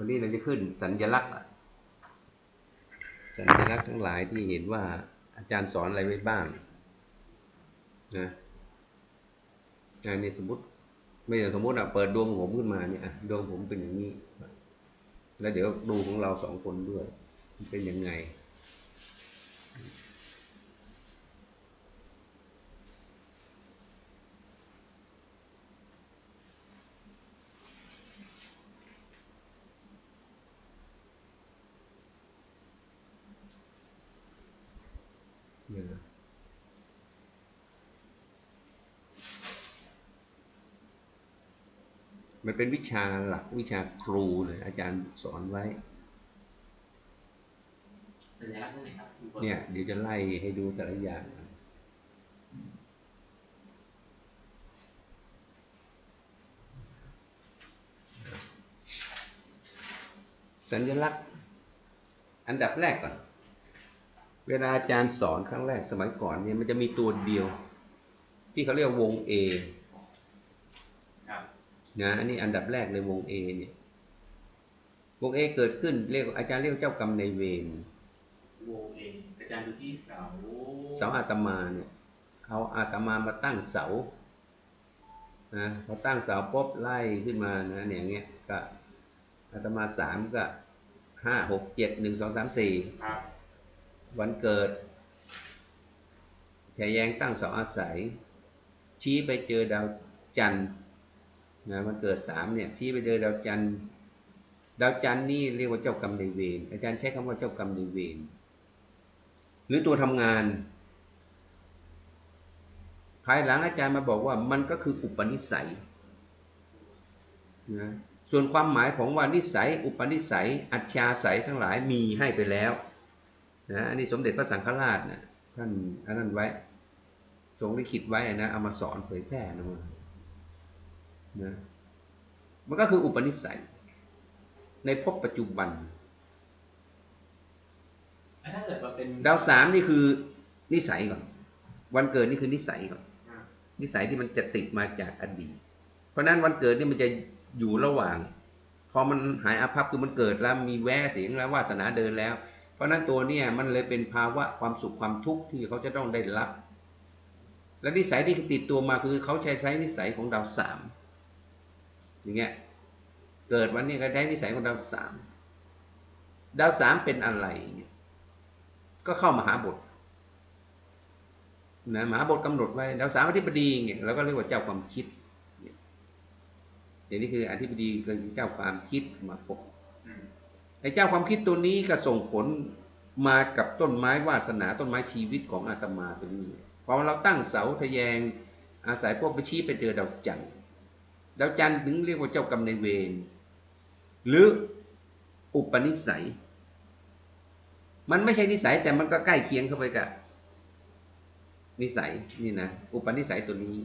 วันนี้เราจะขึ้นสัญลักษณ์ สัญลักษณ์ทั้งหลายที่เห็นว่าอาจารย์สอนอะไรไว้บ้างนะในสมมติ ไม่ใช่สมมติอะเปิดดวงผมขึ้นมาเนี่ยดวงผมเป็นอย่างนี้ แล้วเดี๋ยวดูของเราสองคนด้วยเป็นยังไง เป็นวิชาหลักวิชาครูเลยอาจารย์สอนไว้สัญลักษณ์ตรงไหนครับอยู่บเนี่ย เดี๋ยวจะไล่ให้ดูแต่ละอย่างสัญลักษณ์ อันดับแรกก่อน เวลาอาจารย์สอนครั้งแรกสมัยก่อนเนี่ยมันจะมีตัวเดียว ที่เขาเรียกวง A ครับ นะอันนี้อันดับแรกเลยวง A เนี่ยวง A เกิดขึ้นเรียกอาจารย์เรียกว่าเจ้ากรรมในายเวรวงเองอาจารย์ดูที่เสาเสาอาตมาเนี่ยเอาอาตมามาตั้งเสานะพอตั้งเสาปุ๊บไล่ขึ้นมานะเนี่ยอย่างเงี้ยก็อาตมาสามก็ห้าหกเจ็ดหนึ่งสองสามสี่ครับวันเกิดแฉแยงตั้งเสาอาศัย ชี้ไปเจอดาวจันทร์ นะวันเกิดสามเนี่ยชี้ไปเจอดาวจันทร์ดาวจันทร์นี่เรียกว่าเจ้ากรรมนเวรอาจารย์ใช้คำว่าเจ้ากรรมนเวรหรือตัวทำงานภายหลังอาจารย์มาบอกว่ามันก็คืออุปนิสัยนะส่วนความหมายของว่านิสัย อุปนิสัย อัจฉาสัยทั้งหลายมีให้ไปแล้วนะอันนี้สมเด็จพระสังฆราชนะท่านอันนั้นไว้ทรงลิขิตไว้นะเอามาสอนเผยแพร่นะมัน นะมันก็คืออุปนิสัย ในภพปัจจุบันแล้วถ้าเกิดว่าเป็นดาวสามนี่คือนิสัยก่อน วันเกิดนี่คือนิสัยก่อนอ่านิสัยที่มันจะติดมาจากอดีต เพราะฉะนั้นวันเกิดนี่มันจะอยู่ระหว่าง พอมันหายอาภัพคือมันเกิดแล้วมีแววเสียงแล้ววาสนาเดินแล้ว เพราะฉะนั้นตัวเนี่ยมันเลยเป็นภาวะความสุขความทุกข์ที่เขาจะต้องได้รับ และนิสัยที่ติดตัวมาคือเขาใช้ใช้นิสัยของดาวสาม อย่างเงี้ยเกิดวันนี้ก็ใช้นิสัยของดาวสามดาวสามเป็นอะไรเนี่ยก็เข้ามหาบทนะมหาบทกำหนดไว้ดาวสามอธิบดีเนี่ยเราก็เรียกว่าเจ้าความคิดเนี่ยอย่างนี้คืออธิบดีคือเจ้าความคิดมาพบไอ้เจ้าความคิดตัวนี้ก็ส่งผลมากับต้นไม้วาสนาต้นไม้ชีวิตของอาตมาตัวนี้พอเราตั้งเสาทะแยง อาศัยพวกไปชี้ไปเจอดาวจันทร์ ดาวจันทร์ถึงเรียกว่าเจ้ากรรมในายเวรหรืออุปนิสัย มันไม่ใช่นิสัยแต่มันก็ใกล้เคียงเข้าไปกับนิสัยนี่นะอุปนิสัยตัวนี้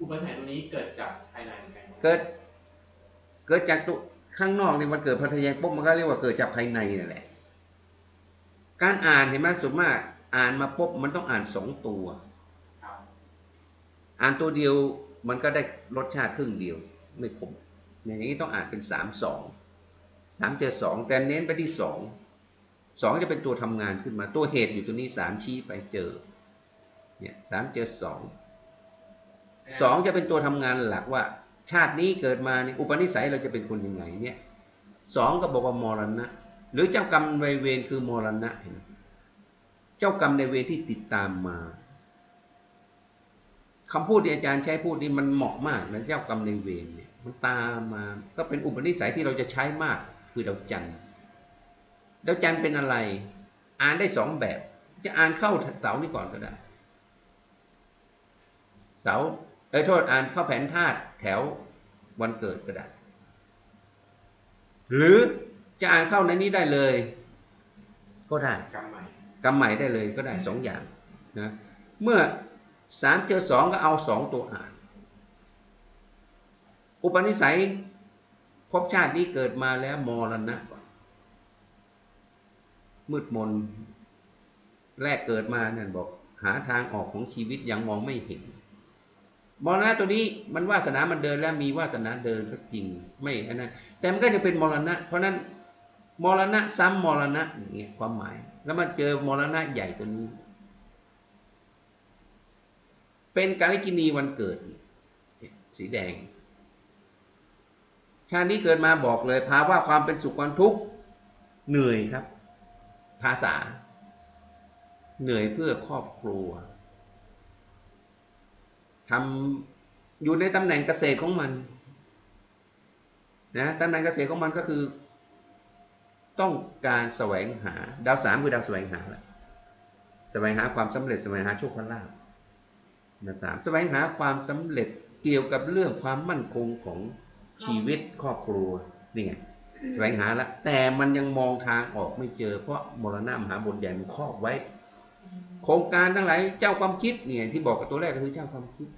อุปนิสัยตัวนี้เกิดจากภายในเหมือนกันเกิด เกิดจากตัวข้างนอกในวันเกิดพัทยาปุ๊บมันก็เรียกว่าเกิดจากภายในนั่นแหละ การอ่านเห็นไหมส่วนมากอ่านมาปุ๊บมันต้องอ่านสองตัวครับอ่านตัวเดียว มันก็ได้รสชาติครึ่งเดียวไม่คมอย่างนี้ต้องอ่านเป็นสามสองสามเจอสองแต่เน้นไปที่สองสองจะเป็นตัวทำงานขึ้นมาตัวเหตุอยู่ตัวนี้สามชี้ไปเจอเนี่ยสามเจอสองสองจะเป็นตัวทำงานหลักว่า ชาตินี้เกิดมาเนี่ยอุปนิสัยเราจะเป็นคนยังไงเนี่ยสองก็บอกว่ามรณะ หรือเจ้ากรรมในเวรคือมรณะเห็นไหมเจ้ากรรมในเวรที่ติดตามมา คำพูดที่อาจารย์ใช้พูดนี่มันเหมาะมากนะเจ้ากรรมในายเวรเนี่ยมันตามมาก็เป็นอุปนิสัยที่เราจะใช้มาก คือดาวจันทร์ดาวจันทร์เป็นอะไร อ่านได้สองแบบ จะอ่านเข้าเสานี่ก่อนก็ได้เสาเอ้ยโทษอ่านเข้าแผนธาตุแถววันเกิดก็ได้ หรือจะอ่านเข้าในนี้ได้เลย ก็ได้กรรมใหม่กำใหม่ได้เลยก็ได้สองอย่างนะเมื่อ สามเจอสองก็เอาสองตัวอ่าน อุปนิสัยภพชาตินี้เกิดมาแล้วมรณะก่อนมืดมนแรกเกิดมาเนี่ยบอก หาทางออกของชีวิตยังมองไม่เห็นมรณะตัวนี้มันวาสนามันเดินแล้วมีวาสนาเดินก็จริงไม่อันนั้นแต่มันก็จะเป็นมรณะ เพราะฉะนั้นมรณะซ้ำมรณะอย่างเงี้ยความหมาย แล้วมาเจอมรณะใหญ่ตัวนี้ เป็นกาลิกินีวันเกิด สีแดง ชาตินี้เกิดมาบอกเลย ภาวะความเป็นสุขความทุกข์เหนื่อยครับ ภาษา เหนื่อยเพื่อครอบครัวทำอยู่ในตำแหน่งเกษตรของมันนะตำแหน่งเกษตรของมันก็คือ ต้องการแสวงหา ดาวสามคือดาวแสวงหาแหละแสวงหาความสำเร็จแสวงหาโชคลาภ ดาวสามแสวงหาความสำเร็จเกี่ยวกับเรื่องความมั่นคงของชีวิตครอบครัวนี่ไงแสวงหาล้วแต่มันยังมองทางออกไม่เจอเพราะมรณะมหาบทใหญ่มันครอบไว้ โครงการทั้งหลายเจ้าความคิดเนี่ยที่บอกกับตัวแรกก็คือเจ้าความคิด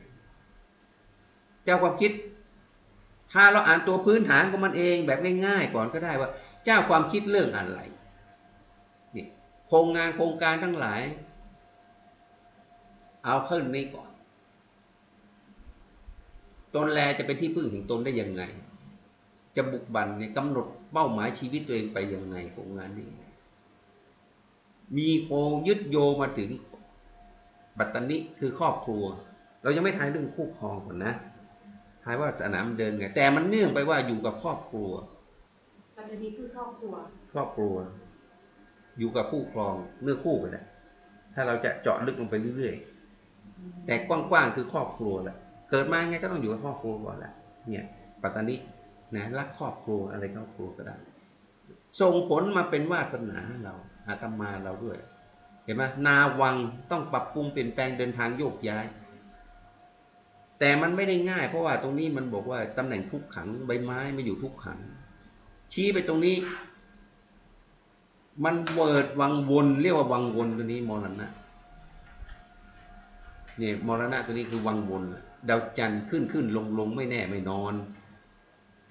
เจ้าความคิด ถ้าเราอ่านตัวพื้นฐานของมันเองแบบง่ายๆก่อนก็ได้ว่า เจ้าความคิดเรื่องอะไรนี่โครงงานโครงการทั้งหลาย เอาขึ้นนี้ก่อน ตนแลจะเป็นที่พึ่งแห่งตนได้ยังไง จะบุกบันเนี่ยกำหนดเป้าหมายชีวิตตัวเองไปยังไงโครงงานนี้ มีโครงยึดโยงมาถึงปัตตานิคือครอบครัว เรายังไม่ทายเรื่องคู่ครองก่อนนะทายว่าสนามเดินไง แต่มันเนื่องไปว่าอยู่กับครอบครัวปัจจุบันคือครอบครัว ครอบครัว อยู่กับคู่ครองเนื้อคู่ไปแหละถ้าเราจะเจาะลึกลงไปเรื่อยๆแต่กว้างๆคือครอบครัวแหละ เกิดมาไงก็ต้องอยู่กับครอบครัวก่อนแหละเนี่ยปัตตานินะรักครอบครัวอะไรครอบครัวก็ได้ส่งผลมาเป็นวาสนาให้เราอาตมาเราด้วย เห็นไหมนาวังต้องปรับปรุงเปลี่ยนแปลงเดินทางโยกย้าย แต่มันไม่ได้ง่าย เพราะว่าตรงนี้มันบอกว่าตำแหน่งทุกขังใบไม้ไม่อยู่ทุกขัง ชี้ไปตรงนี้ มันเวิดวังวน เรียกว่าวังวนตัวนี้มรณะเนี่ยมรณะตัวนี้คือวังวน ดาวจันทร์ขึ้นขึ้นลงลงไม่แน่ไม่นอน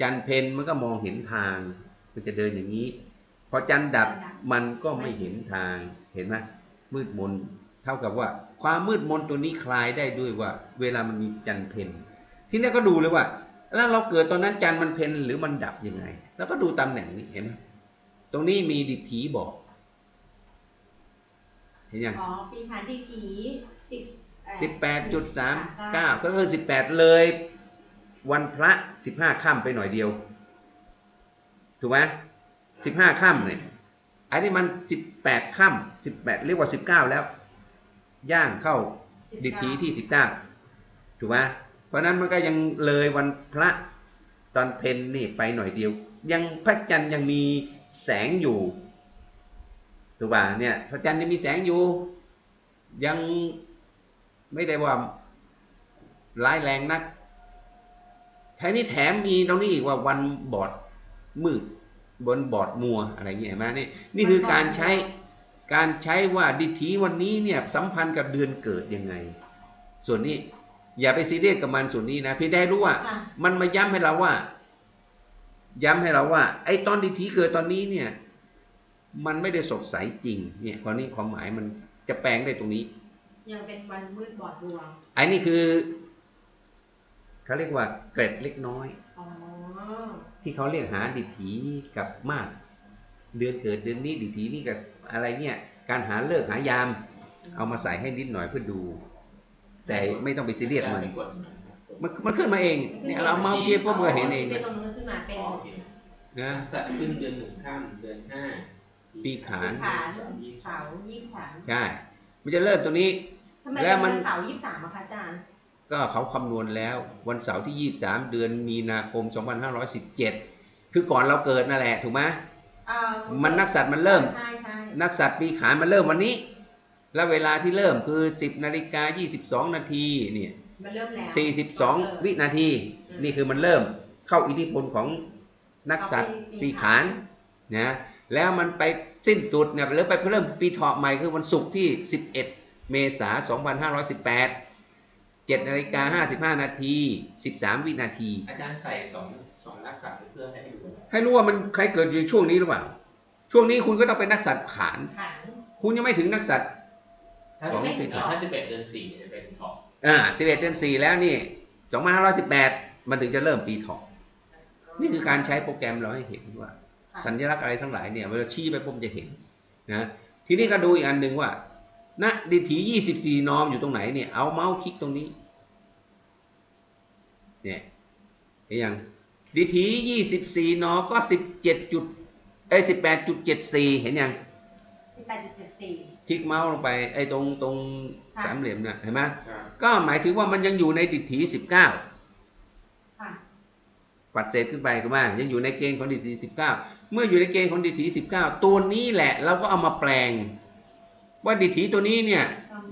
จันทร์เพนมันก็มองเห็นทาง มันจะเดินอย่างนี้ พอจันทร์ดับมันก็ไม่เห็นทางเห็นไหมมืดมนเท่ากับว่า ความมืดมนตัวนี้คลายได้ด้วยว่า เวลามันมีจันทร์เพนทีนี้ก็ดูเลยว่า แล้วเราเกิดตอนนั้นจันทร์มันเพนหรือมันดับยังไง แล้วก็ดูตำแหน่งนี้เห็นไหมตรงนี้มีดิถีบอก เห็นยังอ๋อปีขานดีผีสิบ สิบแปดจุดสามเก้าก็คือสิบแปดเลยวันพระสิบห้าค่ำไปหน่อยเดียว ถูกไหมสิบห้าค่ำเนี่ยอันนี้มันสิบแปดค่ำสิบแปดเรียกว่าสิบเก้าแล้ว ย่างเข้าดิถีที่สิบเก้าถูกไหมเพราะฉะนั้นมันก็ยังเลยวันพระตอนเพนนี่ไปหน่อยเดียว ยังพระจันทร์ยังมีแสงอยู่ถูกป่ะเนี่ยพระจันทร์ยังมีแสงอยู่ ยัง ไม่ได้ว่าร้ายแรงนัก แถมนี้แถมมีตรงนี้อีกว่าวันบอดมืดบนบอดมัวอะไรเงี้ยเห็นไหมนี่นี่คือการใช้การใช้ว่าดิถีวันนี้เนี่ยสัมพันธ์กับเดือนเกิดยังไง ส่วนนี้ อย่าไปซีเรียสกับมันส่วนนี้นะเพี่ได้รู้ว่าค่ะมันมาย้ำให้เราว่า ย้ำให้เราว่า ไอ้ตอนดิถีเกิดตอนนี้เนี่ย มันไม่ได้สดใสจริง เนี่ยความนี้ความหมายมันจะแปลงได้ตรงนี้ ยังเป็นวันมืดบอดดวงไอ้นี่คือเขาเรียกว่าเกร็ดเล็กน้อยอ๋อที่เขาเรียกหาดิถีกับมาก เดือนเกิดเดือนนี้ดิถีนี่กับอะไรเนี่ย การหาเลิกษ์หายาม เอามาใส่ให้นิดหน่อยเพื่อดู แต่ไม่ต้องไปซีเรียสมันกดมันมันขึ้นมาเองเนี่ยเราเมาส์เชียร์พวกมันก็เห็นเองเป็นตรงนั้นขึ้นมาเป็นโอเคนะสัตว์ขึ้นเดือนหนึ่งข้ามเดือนห้าปีขานขานเสาร์ยี่สิบสามใช่ มันจะเริ่มตัวนี้ ทำไมแล้วเป็นมัวันนเสาร์ยี่สิบสามอะคะอาจารย์ ก็เขาคำนวณแล้ววันเสาร์ที่ 23 เดือนมีนาคม 2517 คือก่อนเราเกิดนั่นแหละถูกไหม เอ่อมันนักสัตว์มันเริ่ม ใช่ใช่นักสัตว์ปีขานมันเริ่มวันนี้ แล้วเวลาที่เริ่มคือ 10นาฬิกา22 นาทีเนี่ยมันเริ่มแล้ว42 วินาทีนี่คือมันเริ่มเข้าอิทธิพลของนักสัตว์ปีขานนะแล้วมันไป สิ้นสุดเนี่ยหรือไปเริ่มปีเถาะใหม่คือวันศุกร์ที่ 11 เมษายน2518 7นาฬิกา55 นาที 13 วินาที อาจารย์ใส่สองสองนักสัตว์เพื่อให้ดูให้รู้ว่ามันใครเกิดอยู่ในช่วงนี้หรือเปล่า ช่วงนี้คุณก็ต้องเป็นนักสัตว์ขานขานคุณยังไม่ถึงนักสัตว์ถ้าของสิบปีเอ็ดเถาะถ้าสิบเอ็ดเดือนสี่จะเป็นเถาะอ่า11 เดือน 4 แล้วนี่ 2518 มันถึงจะเริ่มปีเถาะนี่คือการใช้โปรแกรมเราให้เห็นว่าค่ะ สัญลักษณ์อะไรทั้งหลายเนี่ยเวลาชี้ไปผมจะเห็นนะทีนี้ก็ดูอีกอันหนึ่งว่าณดิถี24นอมอยู่ตรงไหนเนี่ยเอาเมาส์คลิกตรงนี้ เนี่ยเห็นยังดิถี24นอก็17จุดไอ้ย18.74เห็นยังสิบแปดจุดเจ็ดสี่คลิกเมาส์ลงไปไอ้ตรงตรงค่ะสามเหลี่ยมน่ะเห็นไหมครับก็หมายถึงว่ามันยังอยู่ในดิถี19ค่ะปัดเศษขึ้นไปถูกไหมยังอยู่ในเกณฑ์ของดิถี19เเมื่ออยู่ในเกณฑ์ของดิถี19ตัวนี้แหละเราก็เอามาแปลง ว่าดิถีตัวนี้เนี่ย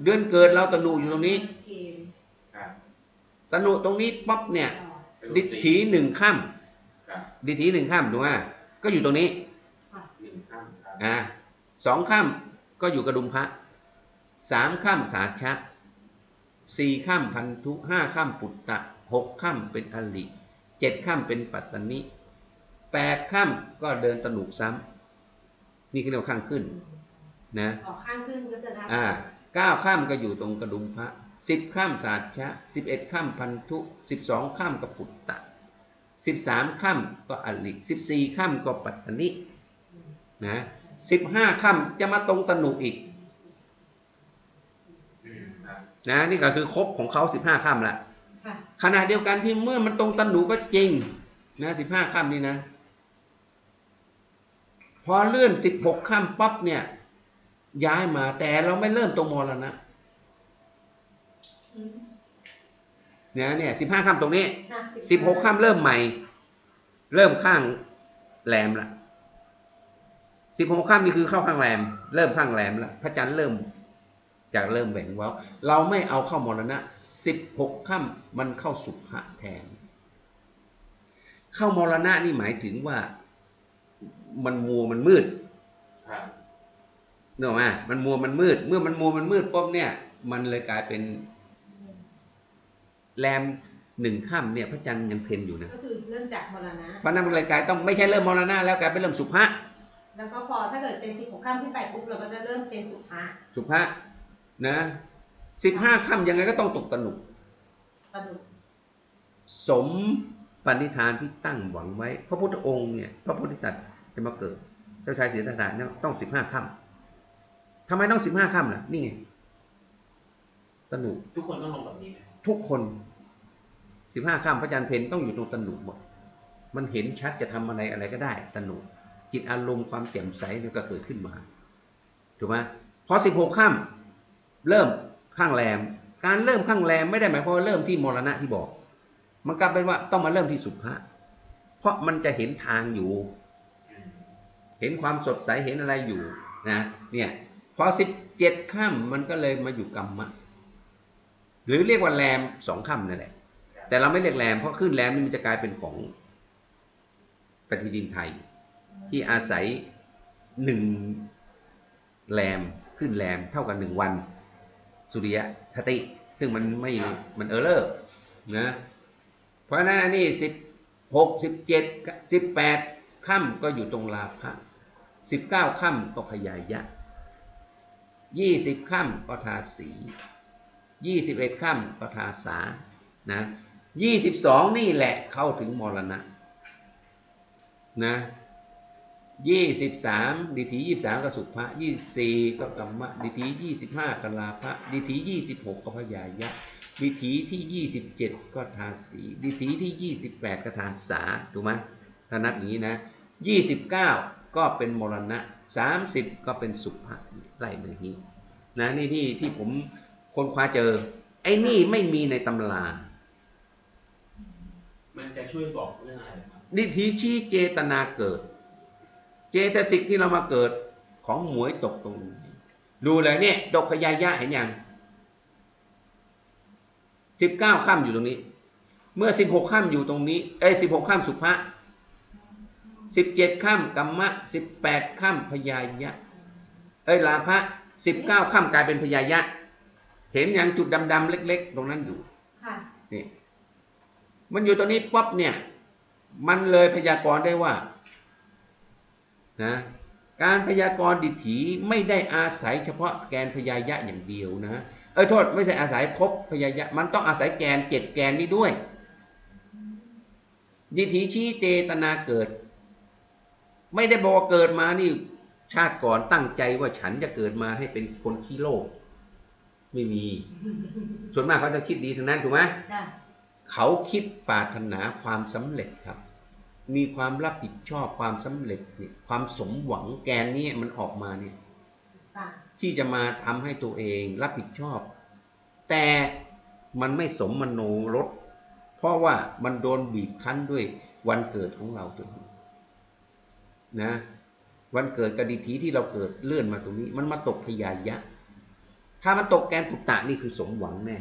เดือนเกิดเราตนุอยู่ตรงนี้ตนุตรงนี้ป๊อบเนี่ย ดิถีหนึ่งค่ครับำดิถีหนึ่งค่ำถูกไหมก็อยู่ตรงนี้ค่ะหนึ่งข้ามครับอ่าสองค่ำก็อยู่กระดุมพระสามค่ำสาชะสี่ค่ำพันธุห้าค่ำปุตตะหกค่ำเป็นอลิเจ็ดค่ำเป็นปัตตนิ แปดค่ำก็เดินตนุซ้ำนี่คือเรียกว่าข้างขึ้น นะออกข้างขึ้นก็จะได้อ่าเก้าข้ามก็อยู่ตรงกระดุมพระสิบข้ามศาสตร์ชะสิบเอ็ดข้ามพันธุสิบสองข้ามกปุตตะสิบสามข้ามก็อลิสิบสี่ข้ามก็ปัตตนินะสิบห้าข้ามจะมาตรงตนุอีกอืมครับนะนี่ก็คือครบของเขาสิบห้าข้ามละค่ะขณะเดียวกันที่เมื่อมันตรงตนุก็จริงนะสิบห้าข้ามนี่นะพ อเลื่อนสิบหกข้ามปั๊บเนี่ย ย้ายมาแต่เราไม่เริ่มตรงมรณะอืมเนี่ยเนี่ยสิบห้าข้ามตรงนี้น่ะสิบหกข้ามเริ่มใหม่ เริ่มข้างแหลมละสิบหกข้ามนี่คือเข้าข้างแหลม เริ่มข้างแหลมละพระจันทร์เริ่มจากเริ่มแบ่งเว้าเราไม่เอาเข้ามรณะสิบหกข้ามมันเข้าสุภะแทน เข้ามรณะนี่หมายถึงว่า มันมัวมันมืดครับเนกอะมามันมัวมันมืด เมื่อมันมัวมันมืดปุ๊บเนี่ย มันเลยกลายเป็น แรมหนึ่งข้ามเนี่ย พระจันทร์ยังเพนอยู่นะก็คือเริ่มจากมรณะเพราะนั้นมันเลยกลายต้องไม่ใช่เริ่มมรณะแล้วกลายเป็นเริ่มสุภะแล้วก็พอถ้าเกิดเป็นสิบหกข้ามขึ้นไปปุ๊บเราก็จะเริ่มเป็นสุภาสุภะนะสิบห้าค่ำยังไงก็ต้องตกตะหนุกตะดุกสมปณิธานที่ตั้งหวังไว้ พระพุทธองค์เนี่ย พระโพธิสัตว์ จะมาเกิด เจ้าชายศรีสัตถะเนี่ยต้องสิบห้าค่ำทำไมต้องสิบห้าค่ำล่ะ นี่ไงตะหนุทุกคนต้องลงแบบนี้ไหมทุกคนสิบห้าค่ำพระจันทร์เพนต้องอยู่ตรงตะหนุหมดมันเห็นชัดจะทำอะไรอะไรก็ได้ตะหนุจิตอารมณ์ความแจ่มใสเนี่ยก็เกิดขึ้นมา ถูกไหมพอสิบหกค่ำเริ่มข้างแรม การเริ่มข้างแรมไม่ได้หมายความว่าเริ่มที่มรณะที่บอก มันกลับเป็นว่าต้องมาเริ่มที่สุภะเพราะมันจะเห็นทางอยู่อืม เห็นความสดใสเห็นอะไรอยู่นะเนี่ยพอสิบเจ็ดค่ำมันก็เลยมาอยู่กรรมะ หรือเรียกว่าแรมสองค่ำนั่นแหละ แต่เราไม่เรียกแรมเพราะขึ้นแรมนี่มันจะกลายเป็นของปฏิทินไทย ที่อาศัยหนึ่งแรมขึ้นแรมเท่ากับหนึ่งวัน สุริยะคติ ซึ่งมันไม่มันเออเลอร์นะเพราะฉะนั้นอันนี้สิบหกสิบเจ็ดสิบแปดค่ำก็อยู่ตรงลาภะ สิบเก้าค่ำก็พยายะยี่สิบค่ำก็ทาสียี่สิบเอ็ดค่ำก็ทาสานะยี่สิบสองนี่แหละเข้าถึงมรณะนะยี่สิบสามดิถียี่สามก็สุภะยี่สี่ก็กรรมะดิถียี่สิบห้าก็ลาภะดิถียี่สิบหกก็พยายะดิถีที่ยี่สิบเจ็ดก็ทาสีดิถีที่ยี่สิบแปดก็ทาสาถูกไหมถ้านับอย่างนี้นะยี่สิบเก้า ก็เป็นมรณะสามสิบก็เป็นสุภะไล่มาอย่างนี้นะนี่ที่ที่ผมค้นคว้าเจอ ไอ้นี่ไม่มีในตำรา มันจะช่วยบอกเรื่องอะไรครับดิถีชี้เจตนาเกิด เจตสิกที่เรามาเกิดของหมวยตกตรงนี้ดูเลยเนี่ยดกพยายะเห็นยังสิบเก้าข้ามอยู่ตรงนี้ เมื่อสิบหกข้ามอยู่ตรงนี้ เอ้สิบหกข้ามสุภะ สิบเจ็ดข้ามกัมมะสิบแปดข้ามพยายะ เอ้ยลาภะสิบเก้าข้ามกลายเป็นพยายะ เห็นอย่างจุดดำๆเล็ก ๆ ตรงนั้นอยู่ค่ะนี่มันอยู่ตรงนี้ป๊อบเนี่ย มันเลยพยากรณ์ได้ว่านะการพยากรณ์ดิถีไม่ได้อาศัยเฉพาะแกนพยายะอย่างเดียวนะเอ้ยโทษไม่ใช่อาศัยภพพยายะ มันต้องอาศัยแกนเจ็ดแกนนี้ด้วยอดิถีชี้เจตนาเกิด ไม่ได้บอกว่าเกิดมานี่ ชาติก่อนตั้งใจว่าฉันจะเกิดมาให้เป็นคนขี้โลภไม่มี ส่วนมากเขาจะคิดดีทั้งนั้นถูกไหมจ้ะเขาคิดปรารถนาความสำเร็จครับ มีความรับผิดชอบความสำเร็จเนี่ย ความสมหวังแกนนี้มันออกมาเนี่ยจ้ะที่จะมาทำให้ตัวเองรับผิดชอบ แต่มันไม่สมมโนรสเพราะว่ามันโดนบีบคั้นด้วยวันเกิดของเราตัวนี้ นะ วันเกิดกดิถีที่เราเกิดเลื่อนมาตรงนี้ มันมาตกพยายะ ถ้ามันตกแกนปุตตะนี่คือสมหวังแน่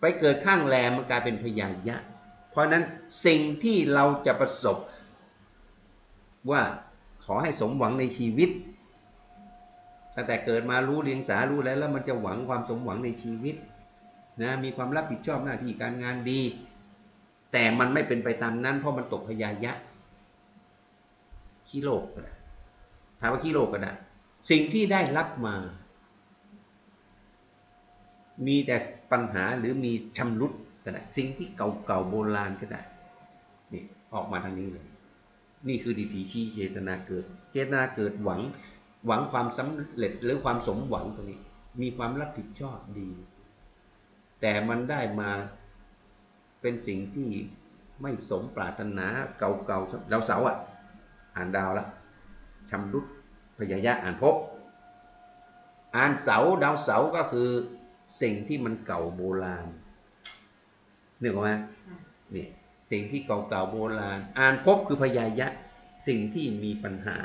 ไปเกิดข้างแรมมันกลายเป็นพยายะ เพราะฉะนั้นสิ่งที่เราจะประสบ ว่าขอให้สมหวังในชีวิตตั้งแต่เกิดมารู้เรียงสารู้แล้ว แล้วมันจะหวังความสมหวังในชีวิตนะมีความรับผิดชอบหน้าที่การงานดี แต่มันไม่เป็นไปตามนั้น เพราะมันตกพยายะ ขี้โลกก็ได้ถามว่าขี้โลกก็ได้สิ่งที่ได้รับมา มีแต่ปัญหาหรือมีชำรุดก็ได้สิ่งที่เก่าๆโบราณก็ได้นี่ออกมาทางนี้เลย นี่คือดิถีชี้เจตนาเกิด เจตนาเกิดหวัง หวังความสำเร็จหรือความสมหวังตรงนี้ มีความรับผิดชอบดี แต่มันได้มาเป็นสิ่งที่ไม่สมปรารถนาเก่าๆดาวเสาอะ อ่านดาวละชำรุดพยายะอ่านพบ อ่านเสาดาวเสาก็คือสิ่งที่มันเก่าโบราณนึกออกไหมเนี่ยสิ่งที่เก่าๆโบราณ อ่านพบคือพยายะ สิ่งที่มีปัญหา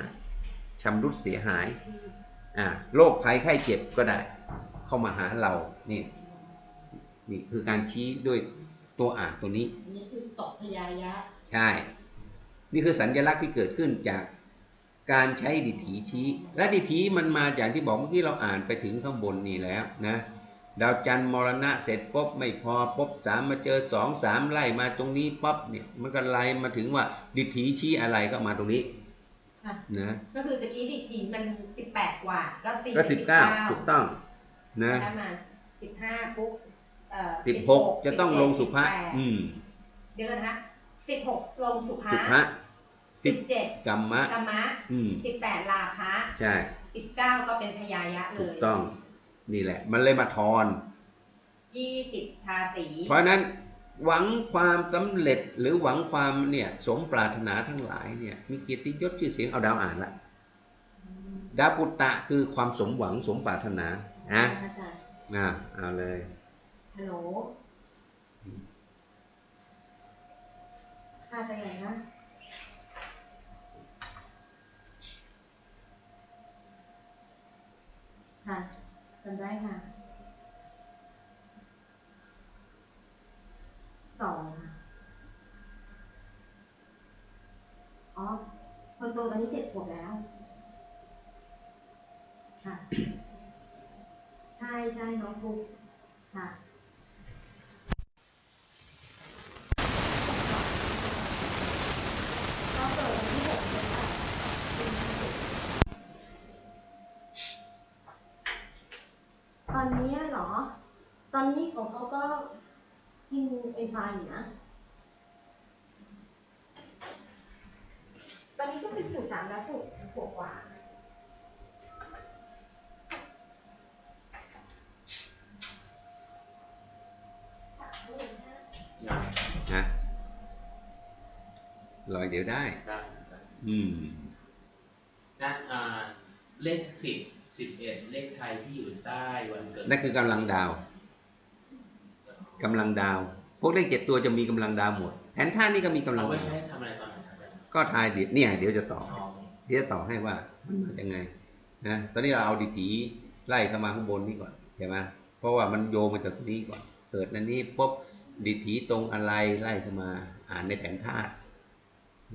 ชำรุดเสียหาย อ่าโรคภัยไข้เจ็บก็ได้ เข้ามาหาเรานี่นี่คือการชี้ด้วยตัวอ่านตัวนี้อันนี้คือตกพยายะ ใช่ นี่คือสัญลักษณ์ที่เกิดขึ้นจากการใช้ดิถีชี้ และดิถีมันมาอย่างที่บอกเมื่อกี้เราอ่านไปถึงข้างบนนี่แล้วนะดาวจันทร์มรณะเสร็จปุ๊บไม่พอปุ๊บสามมาเจอสองสามไล่มาตรงนี้ปั๊บเนี่ยมันก็ไล่มาถึงว่าดิถีชี้อะไรก็มาตรงนี้ค่ะนะก็คือตะกี้ดิถีมันสิบแปดกว่าก็ตีก็สิบเก้าถูกต้องนะได้มาสิบห้าปุ๊บเอ่อสิบหกจะต้องลงสุภาสิบแปดอืมเดี๋ยวกันนะคะสิบหกลงสุภาสุภา สิสิบบเจ็ดกรรมะกรรมะอืมสิบแปดลาภะใช่สิบเก้าก็เป็นพยายะเลถูกยต้อง นี่แหละ มันเลยมาทอนยี่สิบทาสีเพราะฉะนั้นหวังความสำเร็จหรือหวังความเนี่ยสมปรารถนาทั้งหลายเนี่ย มีเกียรติยศชื่อเสียงเอาดาวอ่านละดาวปุตตะคือความสมหวังสมปรารถนานะอาจารย์อ่าเอาเลยฮัลโหลค่าจะยังไงนะ ค่ะจำได้ค่ะสองค่ะอ๋อ คนโตตอนนี้เจ็ดขวบแล้ว ค่ะ ใช่ใช่น้องฟุกค่ะ ก็เกิดวันที่หกเดือนแปดปีห้าเจ็ดต อนนี้เหรอ ตอนนี้ของเขาก็กินเอนไซม์อยู่นะ ตอนนี้ก็เป็นสูตรสามแล้วสูตรขวบกว่านะลอยเดี๋ยวได้ได้อืม นะอ่าเลขสิบ สิบเอ็ดเลขไทยที่อยู่ใต้วันเกิดนั่นคือกำลังดาวกำลังดาว พวกเลขเจ็ดตัวจะมีกำลังดาวหมดแผนท่านี่ก็มีกำลัเรางไม่ดาวใช้ทำอะไรตอนไหนครับอาจารย์ก็ทายเดี๋ยวเนี่ย เดี๋ยวจะตอบอ๋อเดี๋ยวจะตอบให้ว่ามันมาจากไงนะตอนนี้เราเอาดิถีไล่เข้ามาข้างบนนี่ก่อนใช่ไหมเพราะว่ามันโยงมาจากตรงนี้ก่อนเกิดนันนี้ปุ๊บดิถีตรงอะไรไล่เข้ามา อ่านในแผนธาตุ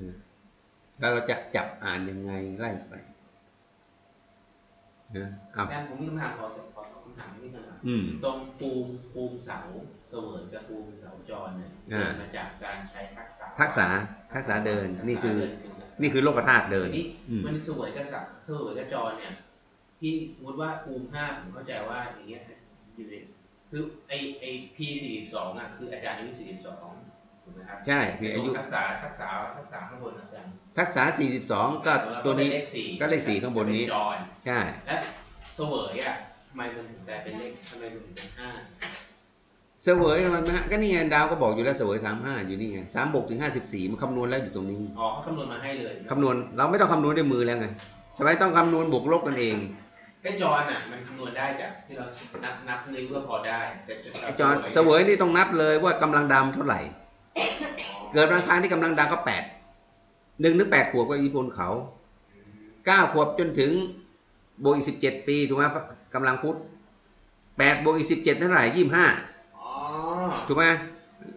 นะแล้วเราจะจับอ่านยังไงไล่ไป นะเอาอาจารย์ผมมีคำถามขอขอคำถามนิดนึงครับอืมตรงภูมิภูมิเสาเสวยกับภูมิเสาจรเนี่ยอ่าเกิดมาจากการใช้ทักษะทักษะทักษะเดินนี่คือทักษะเดินี่คือโลกธาตุเดินทีนี้อืมมันเสวยกับสักเสวยกับจรเนี่ย ที่สมมติว่าภูมิห้าผมเข้าใจว่าอย่างเงี้ยอยู่ในคือไอไอพีสี่สองอะคืออาจารย์อายุสี่สอง ถูถูกไหมครับใช่มีอายุ ทักษะทักษะทักษะข้างบนอาจารย์ทักษะ 42 ก็ตัวนี้เลขสี่ก็เลขสี่ข้างบนนี้ เป็จอนใช่ และเสวยอะทำไมมันถึงกลายเป็นเลขทำไมมันถึงเป็นห้าเสวยมันนะก็นี่ไงดาวก็บอกอยู่แล้วเสวย 35 อยู่นี่ไง36ถึง54 มันคำนวณแล้วอยู่ตรงนี้ อ๋อเขาคำนวณมาให้เลยคำนวณเราไม่ต้องคำนวณด้วยมือแล้วไงสมัยต้องคำนวณบวกลบกันเอง ไอ้จอนอะ มันคำนวณได้จากที่เรานับนับนิ้วก็พอได้ แต่จะไอ้จอนเสวยนี่ต้องนับเลยว่ากำลังดำเท่าไหร่ เกิดวันอังคารที่กำลังดาวก็แปดหนึ่งถึงแปดขวบก็อิทธิพลเขาเก้าขวบจนถึงบวกอีกสิบเจ็ดปีถูกไหมกำลังพุธแปดบวกอีกสิบเจ็ดเท่าไหร่ยี่สิบห้าอ๋อถูกไหม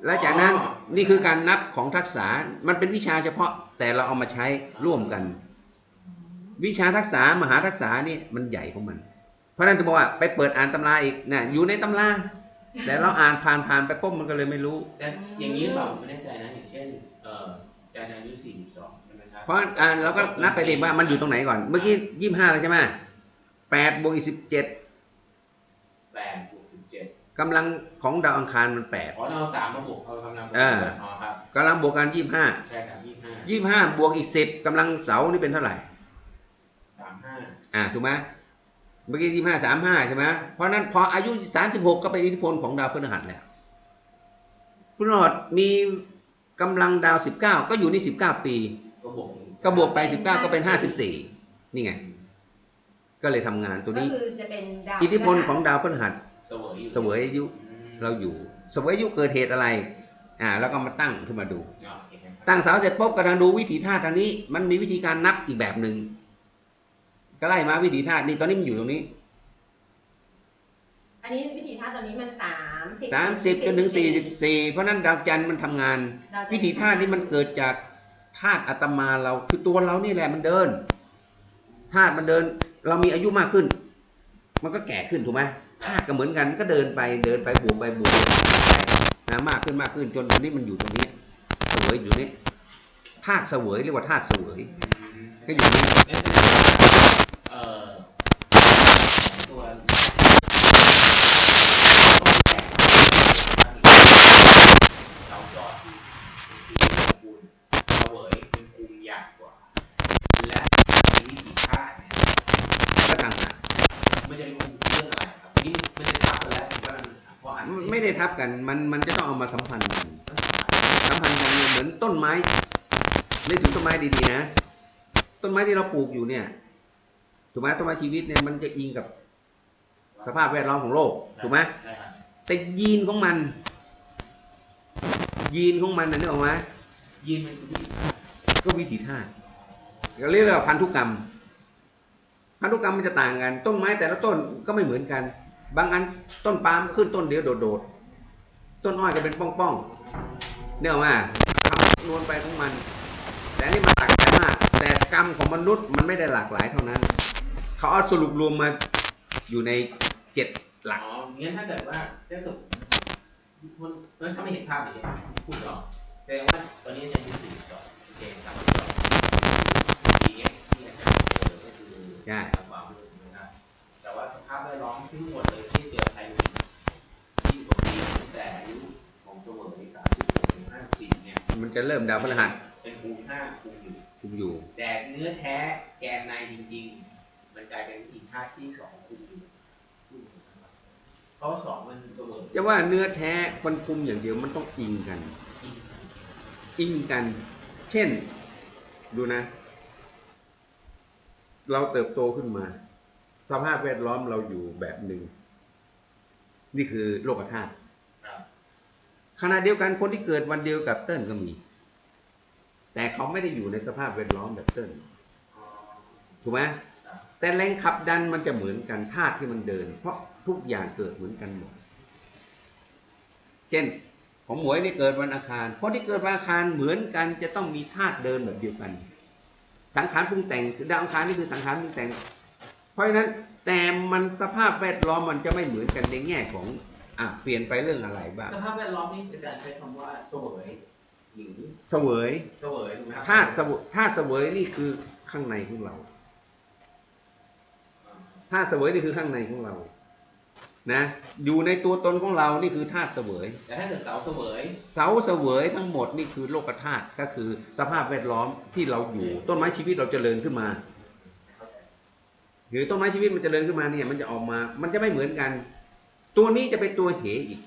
และจากนั้นอ๋อนี่คือการนับของทักษะมันเป็นวิชาเฉพาะแต่เราเอามาใช้ร่วมกัน วิชาทักษะมหาทักษะนี่มันใหญ่ของมัน เพราะฉะนั้นจะบอกว่าไปเปิดอ่านตำราอีกนะอยู่ในตำรา แต่เราอ่านผ่านผ่านไปปุ๊บมันก็เลยไม่รู้ แต่อย่างนี้เปล่าผมไม่แน่ใจนะอย่างเช่น เอ่ออาจารย์อายุสี่สิบสองใช่ไหมครับเพราะอ่าเราก็นับไปเลยว่ามันอยู่ตรงไหนก่อน เมื่อกี้ยี่สิบห้าแล้วใช่ไหมแปดบวกอีกสิบเจ็ดแปดบวกสิบเจ็ดกำลังของดาวอังคารมันแปด อ๋อเราเอาสามมาบวกเขากำลังบวกเออ อ๋อครับกำลังบวกกันยี่สิบห้าใช่ครับยี่ห้ายี่สิบห้าบวกอีกสิบกำลังเสานี่เป็นเท่าไหร่สามห้าอ่าถูกไหม เมื่อกี้ยี่ห้าสามห้าใช่ไหมเพราะฉะนั้นพออายุสามสิบหกก็เป็นอิทธิพลของดาวพฤหัสแล้วพฤหัสมีกำลังดาวสิบเก้าก็อยู่นี่สิบเก้าปีก็บวกก็บวกไปสิบเก้าก็เป็นห้าสิบสี่นี่ไง ก็เลยทำงานตัวก็นี้คือจะเป็นดาวอิทธิพลของดาวพฤหัสเสวยอยู่เสวยอายุอืมเราอยู่เสวยอายุเกิดเหตุอะไร อ่า แล้วก็มาตั้งขึ้นมาดูอ๋อโอเคครับตั้งเสาเสร็จปุ๊บก็ทางดูวิถีธาตุทางนี้ มันมีวิธีการนับอีกแบบหนึ่ง ก็ไล่มาวิถีธาตุนี่ตอนนี้มันอยู่ตรงนี้ อันนี้วิธีท่าตอนนี้มันสามสิบสามสิบจนถึงสี่สิบสี่เพราะฉะนั้นดาวจันทร์มันทำงานดาวจันทร์วิถีธาตุนี่มันเกิดจากธาตุอัตมาเราคือตัวเรานี่แหละมันเดินธาตุมันเดิน เรามีอายุมากขึ้น มันก็แก่ขึ้นถูกไหมธาตุก็เหมือนกันก็เดินไปเดินไปบวกไปบวกไปนะมากขึ้นมากขึ้นจนตอนนี้มันอยู่ตรงนี้เสวยอยู่นี่ธาตุเสวยเรียกว่าธาตุเสวยอืมก็อยู่นี่ นั่นคือเอ่อตัวเราจอดที่ที่คูณเสวยเป็นภูมิยากกว่า และวิธีฆ่าเนี่ย ก็ต่างหาก มันจะเป็นภูมิเรื่องอะไรครับนี่มันจะทับกันแล้วผมว่ามันเพราะอ่าน ไม่ได้ทับกัน มันมันจะต้องเอามาสัมพันธ์กันสัมพันธ์กันเนี่ยเหมือนต้นไม้นึกถึงต้นไม้ดีๆนะต้นไม้ที่เราปลูกอยู่เนี่ยถูกไหมต้นไม้ชีวิตเนี่ยมันจะอิงกับสภาพแวดล้อมของโลกถูกไหมแต่ยีนของมัน ยีนของมันน่ะนึกออกไหมยีนมันก็วิถีธาตุก็เรียกว่าพันธุกรรม พันธุกรรมมันจะต่างกัน ต้นไม้แต่ละต้นก็ไม่เหมือนกัน บางอันต้นปาล์มขึ้นต้นเดียวโดด ต้นอ้อยก็เป็นป้องๆเนี่ยว่าคำนวณไปของมัน แต่อันนี่มันหลากหลายมากแต่กรรมของมนุษย์มันไม่ได้หลากหลายเท่านั้น เขาเอาสรุปรวมมาอยู่ในเจ็ดหลักอ๋องั้นถ้าเกิดว่าถ้าเกิดมันมันถ้าไม่เห็นภาพอย่างนี้ยพูดหรอกแสดงว่าตอนนี้จะอยู่สี่ต่อโอเคสามต่อทีเนี้ยที่อาจารย์เจอก็คือใช่ความรู้นะครับแต่ว่าสภาพแวดล้อมทั้งหมดเลยที่เจอไทยที่กว่าปีตั้ง แต่อายุของเสมอในสามสิบถึงห้าสิบเนี่ย มันจะเริ่มดาวพฤหัสเป็นภูมิห้าภูมิอยู่คุมอยู่ แต่เนื้อแท้แกนในจริง ๆ มันกลายเป็นวิธีธาตุที่สองคุมอยู่เพราะสองมันเสมอจะว่าเนื้อแท้มันคุมอย่างเดียวมันต้องอิงกัน อินอิงกัน เช่น ดูนะ เราเติบโตขึ้นมา สภาพแวดล้อมเราอยู่แบบหนึ่ง นี่คือโลกธาตุครับ ขณะเดียวกันคนที่เกิดวันเดียวกับเติ้ลก็มี แต่เขาไม่ได้อยู่ในสภาพแวดล้อมแบบเติ้ลถูกไหมแต่แรงขับดันมันจะเหมือนกันธาตุที่มันเดิน เพราะทุกอย่างเกิดเหมือนกันหมด เช่นของหมวยนี่เกิดวันอังคารคนที่เกิดวันอังคารเหมือนกันจะต้องมีธาตุเดินแบบเดียวกัน สังขารปรุงแต่งดาวอังคารนี่คือสังขารปรุงแต่ง เพราะฉะนั้นแต่มันสภาพแวดล้อมมันจะไม่เหมือนกันในแง่ของ อะเปลี่ยนไปเรื่องอะไรบ้างสภาพแวดล้อมนี่อาจารย์ใช้คำว่าเสวยหรือเสวยเสวยถูกไหมครับธาตุเสวยธาตุเสวยนี่คือข้างในของเราอ่าธาตุเสวยนี่คือข้างในของเรา นะ อยู่ในตัวตนของเรานี่คือธาตุเสวย แต่ถ้าเกิดเสาเสวยเสาเสวยทั้งหมดนี่คือโลกธาตุก็คือสภาพแวดล้อมที่เราอยู่ ต้นไม้ชีวิตเราเจริญขึ้นมาหรือต้นไม้ชีวิตมันเจริญขึ้นมาเนี่ย มันจะออกมา มันจะไม่เหมือนกัน ตัวนี้จะเป็นตัวเหอีก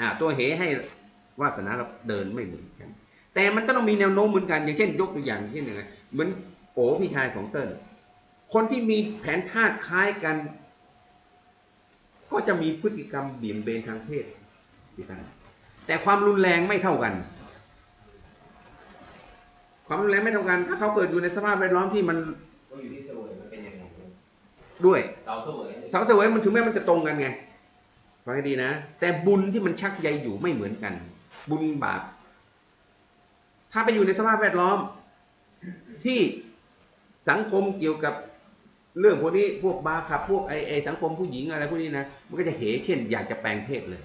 อ่า ตัวเหให้วาสนาเราเดินไม่เหมือนกัน แต่มันก็ต้องมีแนวโน้มเหมือนกัน อย่างเช่น ยกตัวอย่างเช่นยังไงเหมือนโอพี่ชายของเติ้ลคนที่มีแผนธาตุคล้ายกัน ก็จะมีพฤติกรรมเบี่ยงเบนทางเพศที่กันแต่ความรุนแรงไม่เท่ากัน ความรุนแรงไม่เท่ากัน ถ้าเขาเกิดอยู่ในสภาพแวดล้อมที่มัน ก็อยู่ที่เสวยมันเป็นยังไง ด้วยเสาเสวยเสาเสวยมันถึงแม้มันจะตรงกันไงฟังให้ดีนะ แต่บุญที่มันชักใยอยู่ไม่เหมือนกัน บุญบาป ถ้าไปอยู่ในสภาพแวดล้อม ที่สังคมเกี่ยวกับเรื่องพวกนี้พวกบาร์ขับพวกไอไอสังคมผู้หญิงอะไรพวกนี้นะมันก็จะเหเช่น อยากจะแปลงเพศเลย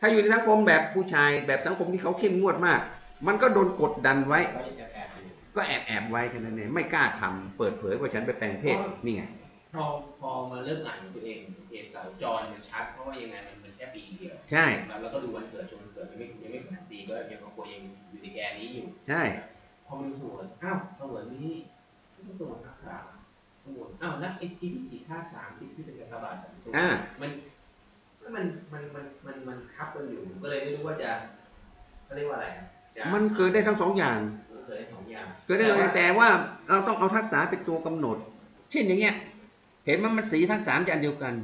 ถ้าอยู่ในสังคมแบบผู้ชายแบบสังคมที่เขาเข้มงวดมาก มันก็โดนกดดันไว้ ก็จะแอบอยู่ก็แอบแอบไว้แค่นั้นเองไม่กล้าทำเปิดเผยว่าฉันไปแปลงเพศนี่ไงพอพอมาเริ่มอ่านของตัวเองเห็นเสาจรมันชัดเพราะว่ายังไงมันเป็นแค่ปีเดียวใช่แล้วก็ดูวันเกิดชนวันเกิดยังไม่ยังไม่แปดปีก็ยังกับตัวเองอยู่ในแกนนี้อยู่ ใช่พอมาดูสวนอ้าวสวนนี้ที่สวนทักษะสวนอ้าวแล้วไอ้ที่ที่ติดท่าสามที่ที่เป็นกระบาดสามตัวอ่ามันมันมันมันมันมันคับกันอยู่ก็เลยไม่รู้ว่าจะเขาเรียกว่าอะไรอะจะมันเกิดได้ทั้งสองอย่างมัน เกิดได้สองอย่างเกิดได้เลยแต่ว่าเราต้องเอาทักษะเป็นตัวกำหนด เช่นอย่างเงี้ย เห็นมันมันสีทั้งสามจะอันเดียวกัน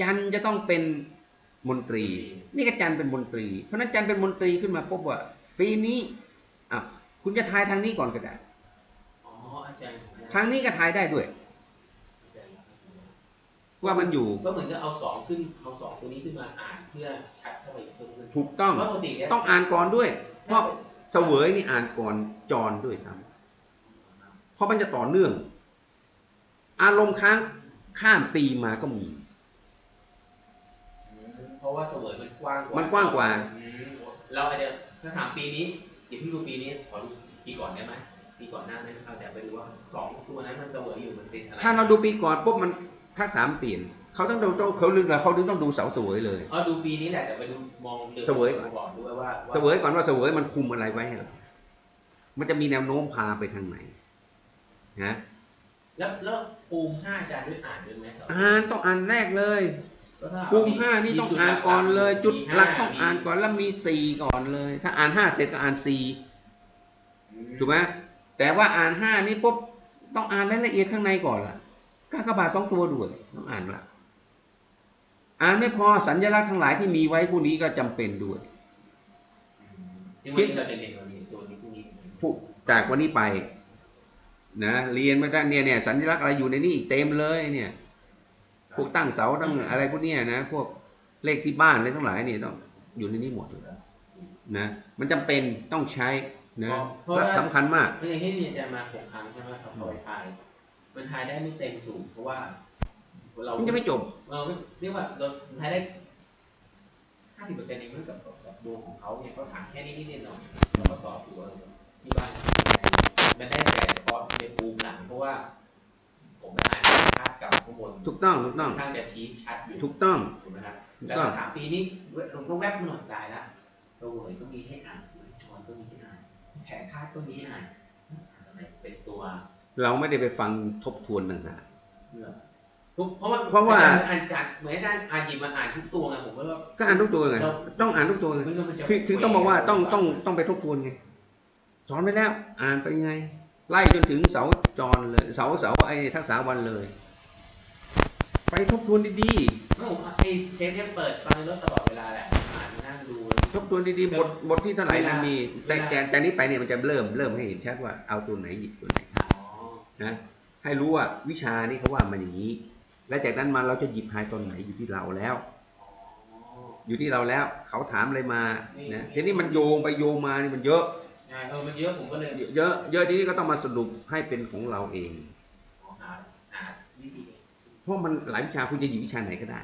จันทร์จะต้องเป็นมนตรี นี่ก็จันทร์เป็นมนตรี เพราะฉะนั้นจันทร์เป็นมนตรีขึ้นมาปุ๊บว่าปีนี้อะคุณจะทายทางนี้ก่อนก็ได้อ๋ออาจารย์ทางนี้ก็ทายได้ด้วยว่ามันอยู่ก็เหมือนกับเอาสองขึ้นเอาสองตัวนี้ขึ้นมาอ่านเพื่อชัดเข้าไปเพิ่มขึ้นถูกต้องเพราะปกติเนี่ยต้องอ่านก่อนด้วย เพราะ เสวยนี่อ่านก่อนจรด้วยซ้ำเพราะมันจะต่อเนื่อง อารมณ์ค้างข้ามปีมาก็มีอืมเพราะว่าเสวยมันกว้างกว่ามัมันกว้างกว่า เราอาจจะถ้าถามปีนี้อย่าเพิ่งดูปีนี้ขอดูปีก่อนได้ไหมปีก่อนหน้านั้นเราจะไปดูว่าสองตัวนั้นมันเสวยอยู่มันติดอะไรถ้าเราดูปีก่อนปุ๊บมันทักษะมันเปลี่ยน เขาต้องดูต้องเขาลึกแล้วเขาถึงต้องดูเสาเสวยเลยอ๋อดูปีนี้แหละแต่ไปดูมองเดือนเสวยก่อนด้วยว่าว่าเสวยก่อนว่าเสวยมันคุมอะไรไว้ให้เรามันจะมีแนวโน้มพาไปทางไหนนะแล้วแล้วภูมิห้าอาจารย์ด้วยอ่านด้วยไหมครับอ่านต้องอ่านแรกเลยก็ถ้ภูมิห้านี่ต้องอ่านก่อนเลย จุดหลักต้องอ่านก่อนอนแล้วมีสี่ก่อนเลย ถ้าอ่านห้าเสร็จก็อ่านสี่ถูกไหมแต่ว่าอ่านห้านี่ปุ๊บต้องอ่านรายละเอียดข้างในก่อนล่ะกากบาทสองตัวด้วยต้องอ่านละ อ่านไม่พอสัญลักษณ์ทั้งหลายที่มีไว้ผู้นี้ก็จำเป็นด้วยที่วันนี้เราจะเรียนวันนี้ตัวนี้พรุ่งนี้ผู้จากวันนี้ไป นะเรียนมาได้เนี่ยเนี่ยสัญลักษณ์อะไรอยู่ในนี่อีกเต็มเลยเนี่ยพวกตั้งเสาตั้งอะไรพวกเนี้ยนะพวกเลขที่บ้านอะไรทั้งหลายเนี่ยต้องอยู่ในนี้หมดเลยนะมันจำเป็นต้องใช้นะเพราะและว่าสำคัญมากเพราะอย่างที่เรียนอาจารย์มาหกครั้งใช่ไหมครับเขาไปทายมันทายได้ไม่เต็มสูงเพราะว่า เรามันจะไม่จบเออเรียกว่าเราทายได้ห้าสิบเปอร์เซ็นต์เองเมื่อกับกับดวงของเขาเนี่ยเขาถามแค่นี้นิดๆหน่อยๆเราก็ตอบอยู่ว่าที่บ้านมันได้แต่เฉพาะในภูมิหลังเพราะว่า ผมอ่านภาพกับข้างบนถูกต้องถูกต้องค่อนข้างจะชี้ชัดอยู่ถูกต้องถูกไหมครับถูกแล้วต้องถามปีนี้ลงก็แวบมาหน่อยตายละตัวเหวยก็มีให้อ่านชอนก็มีให้อ่านแผนคาดก็มีให้อ่านอะไรเป็นตัว เราไม่ได้ไปฟังทบทวนต่างหากเลือก ทุกเพราะว่าเพราะว่าอจย์อ่านการเหมือนอาจารย์อ่านหยิบมาอ่านทุกตัวไงผมก็ว่า ก็อ่านทุกตัวไงต้องอ่านทุกตัวไงมันก็มันจะคือถึงต้องบอกว่าต้องต้องต้องไปทบทวนไงสอนไปแล้ว อ่านไปยังไง ไล่จนถึงเสาจรเลย เสาเสาไอ้ทักษะวันเลย ไปทบทวนดีเมื่อผมไอ้เทปเนี่ยเปิดฟังในรถตลอดเวลาแหละอ่านนั่งดู ๆทบทวนดีๆบทบทที่เท่าไหร่นะมีแต่เวลาแต่แต่นี้ไปเนี่ยมันจะเริ่มเริ่มให้เห็นชัดว่าเอาตัวไหนหยิบตัวไหนอ๋อนะให้รู้ว่าวิชานี้เขาว่ามันอย่างนี้ และจากนั้นมาเราจะหยิบทายตอนไหนอยู่ที่เราแล้วอ๋ออยู่ที่เราแล้วเขาถามอะไรมานี่นะทีนี้มันโยงไปโยงมานี่มันเยอะใช่เออมันเยอะผมก็เลยเยอะ เยอะทีนี้ก็ต้องมาสรุปให้เป็นของเราเองหาหาวิธีเพราะมันหลายวิชาคุณจะหยิบวิชาไหนก็ได้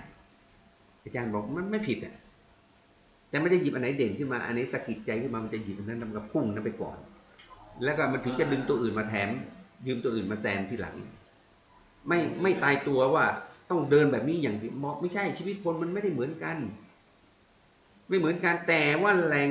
อาจารย์บอกมันไม่ผิดอะแต่ไม่ได้หยิบอันไหนเด่นขึ้นมาอันไหนี้สะกิดใจขึ้นมามันจะหยิบอันนั้นแล้วมันก็พุ่งนั้นไปก่อน แล้วก็มันถึงจะดึงตัวอื่นมาแถมยืมตัวอื่นมาแซมที่หลัง ไม่ไม่ตายตัวว่าต้องเดินแบบนี้อย่างที่เหมาะไม่ใช่ชีวิตคนมันไม่ได้เหมือนกัน ไม่เหมือนกันแต่ว่าแรง